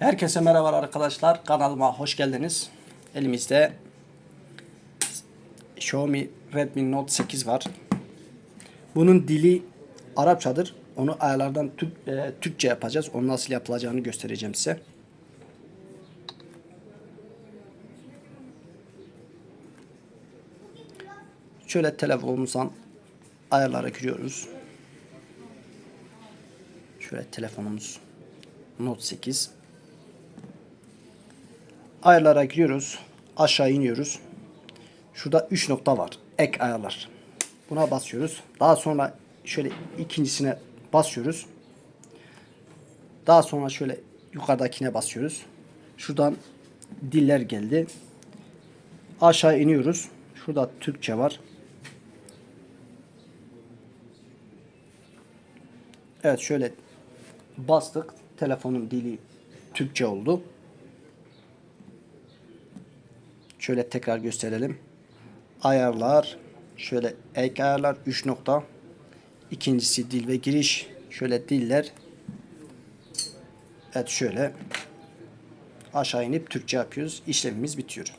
Herkese merhaba arkadaşlar. Kanalıma hoş geldiniz. Elimizde Xiaomi Redmi Note 8 var. Bunun dili Arapçadır. Onu ayarlardan Türk, e, Türkçe yapacağız. Onu nasıl yapılacağını göstereceğim size. Şöyle telefonumuzdan ayarlara giriyoruz. Şöyle telefonumuz Note 8. Ayarlara giriyoruz. Aşağı iniyoruz. Şurada 3 nokta var. Ek ayarlar. Buna basıyoruz. Daha sonra şöyle ikincisine basıyoruz. Daha sonra şöyle yukarıdakine basıyoruz. Şuradan diller geldi. Aşağı iniyoruz. Şurada Türkçe var. Evet şöyle bastık. Telefonun dili Türkçe oldu. Şöyle tekrar gösterelim. Ayarlar. Şöyle ek ayarlar 3 nokta. İkincisi dil ve giriş. Şöyle diller. Evet şöyle. Aşağı inip Türkçe yapıyoruz. İşlemimiz bitiyor.